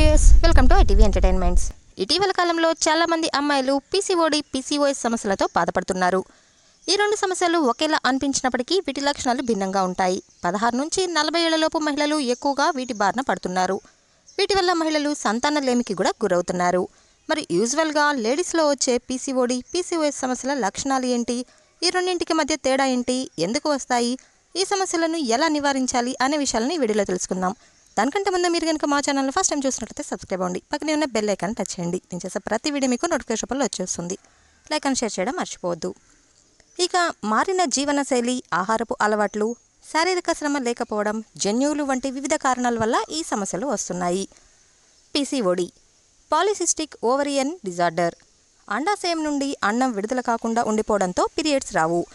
Hi welcome to ITV entertainments. ఇటీవల కాలంలో చాలామంది అమ్మాయిలు పీసీఓడి పీసీఓఎస్ సమస్యలతో బాధపడుతున్నారు. ఈ రెండు సమస్యలు ఒకేలా అనిపించినప్పటికీ వీటి లక్షణాలు భిన్నంగా ఉంటాయి. పదహారు నుంచి నలభై ఏళ్ళలోపు మహిళలు ఎక్కువగా వీటి బారిన పడుతున్నారు. వీటి వల్ల మహిళలు సంతానలేమికి కూడా గురవుతున్నారు. మరి యూజువల్గా లేడీస్లో వచ్చే పీసీఓడి పీసీఓఎస్ సమస్యల లక్షణాలు ఏంటి? ఈ రెండింటికి మధ్య తేడా ఏంటి? ఎందుకు వస్తాయి? ఈ సమస్యలను ఎలా నివారించాలి? అనే విషయాలను వీడియోలో తెలుసుకుందాం. దానికంటే ముందు మీరు కనుక మా ఛానల్ని ఫస్ట్ టైం చూసినట్లయితే సబ్స్క్రైబ్ అవ్వండి. పక్కనే ఉన్న బెల్ ఐకాన్ టచ్ చేయండి. నేను చేసే ప్రతి వీడియో మీకు నోటిఫికేషన్ రూపంలో వచ్చేస్తుంది. లైక్ అండ్ షేర్ చేయడం మర్చిపోవద్దు. ఇక మారిన జీవనశైలి ఆహారపు అలవాట్లు శారీరక శ్రమ లేకపోవడం జన్యువులు వంటి వివిధ కారణాల వల్ల ఈ సమస్యలు వస్తున్నాయి. PCOD polycystic ovarian disorder. అండాశయం నుండి అన్నం విడుదల కాకుండా ఉండిపోవడంతో పీరియడ్స్ రావు.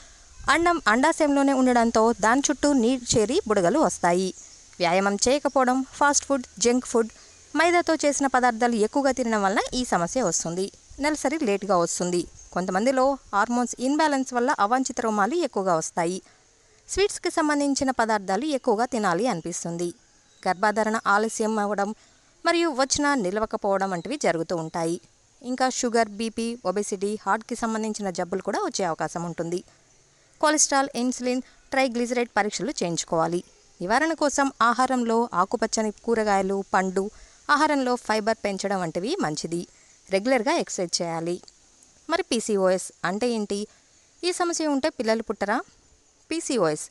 అన్నం అండాశయంలోనే ఉండడంతో దాని చుట్టూ నీరు చేరి బుడగలు వస్తాయి. వ్యాయామం చేయకపోవడం ఫాస్ట్ ఫుడ్ జంక్ ఫుడ్ మైదాతో చేసిన పదార్థాలు ఎక్కువగా తినడం వలన ఈ సమస్య వస్తుంది. నెలసరి లేటుగా వస్తుంది. కొంతమందిలో హార్మోన్స్ ఇన్బ్యాలెన్స్ వల్ల అవాంఛిత రోమాలు ఎక్కువగా వస్తాయి. స్వీట్స్కి సంబంధించిన పదార్థాలు ఎక్కువగా తినాలి అనిపిస్తుంది. గర్భాధారణ ఆలస్యం అవ్వడం మరియు వచ్చిన నిలవకపోవడం వంటివి జరుగుతూ ఉంటాయి. ఇంకా షుగర్ బీపీ ఒబెసిటీ హార్ట్కి సంబంధించిన జబ్బులు కూడా వచ్చే అవకాశం ఉంటుంది. కొలెస్ట్రాల్ ఇన్సులిన్ ట్రైగ్లిజరైడ్ పరీక్షలు చేయించుకోవాలి. నివారణ కోసం ఆహారంలో ఆకుపచ్చని కూరగాయలు పండు ఆహారంలో ఫైబర్ పెంచడం వంటివి మంచిది. రెగ్యులర్గా ఎక్సర్సైజ్ చేయాలి. మరి పీసీఓఎస్ అంటే ఏంటి? ఈ సమస్య ఉంటే పిల్లలు పుట్టరా? PCOS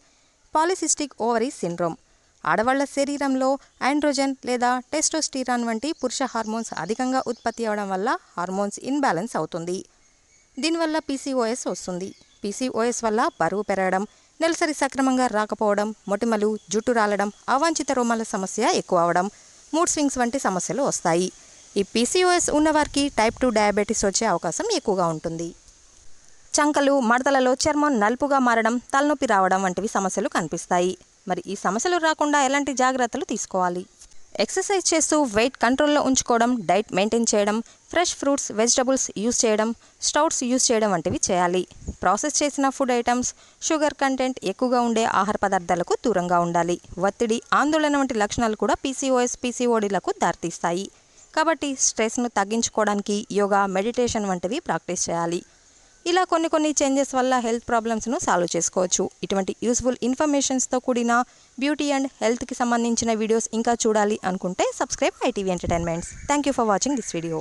polycystic ovary syndrome. ఆడవాళ్ళ శరీరంలో ఆండ్రోజన్ లేదా టెస్టోస్టిరాన్ వంటి పురుష హార్మోన్స్ అధికంగా ఉత్పత్తి అవడం వల్ల హార్మోన్స్ ఇన్బ్యాలెన్స్ అవుతుంది. దీనివల్ల పీసీఓఎస్ వస్తుంది. పీసీఓఎస్ వల్ల బరువు పెరగడం నెలసరి సక్రమంగా రాకపోవడం మొటిమలు జుట్టు రాలడం అవాంఛిత రోమాల సమస్య ఎక్కువ అవడం మూడ్ స్వింగ్స్ వంటి సమస్యలు వస్తాయి. ఈ పీసీఓఎస్ ఉన్నవారికి టైప్ టూ డయాబెటీస్ వచ్చే అవకాశం ఎక్కువగా ఉంటుంది. చంకలు మడతలలో చర్మం నలుపుగా మారడం తలనొప్పి రావడం వంటివి సమస్యలు కనిపిస్తాయి. మరి ఈ సమస్యలు రాకుండా ఎలాంటి జాగ్రత్తలు తీసుకోవాలి? ఎక్సర్సైజ్ చేస్తూ వెయిట్ కంట్రోల్లో ఉంచుకోవడం డైట్ మెయింటైన్ చేయడం ఫ్రెష్ ఫ్రూట్స్ వెజిటబుల్స్ యూస్ చేయడం స్టౌట్స్ యూస్ చేయడం వంటివి చేయాలి. ప్రాసెస్ చేసిన ఫుడ్ ఐటమ్స్ షుగర్ కంటెంట్ ఎక్కువగా ఉండే ఆహార పదార్థాలకు దూరంగా ఉండాలి. ఒత్తిడి ఆందోళన వంటి లక్షణాలు కూడా పీసీఓఎస్ పీసీఓడీలకు దారితీస్తాయి. కాబట్టి స్ట్రెస్ను తగ్గించుకోవడానికి యోగా మెడిటేషన్ వంటివి ప్రాక్టీస్ చేయాలి. ఇలా కొన్ని కొన్ని చేంజెస్ వల్ల హెల్త్ ప్రాబ్లమ్స్ను సాల్వ్ చేసుకోవచ్చు. ఇటువంటి యూస్ఫుల్ ఇన్ఫర్మేషన్స్తో కూడిన బ్యూటీ అండ్ హెల్త్కి సంబంధించిన వీడియోస్ ఇంకా చూడాలి అనుకుంటే subscribe ITV entertainments thank you for watching this video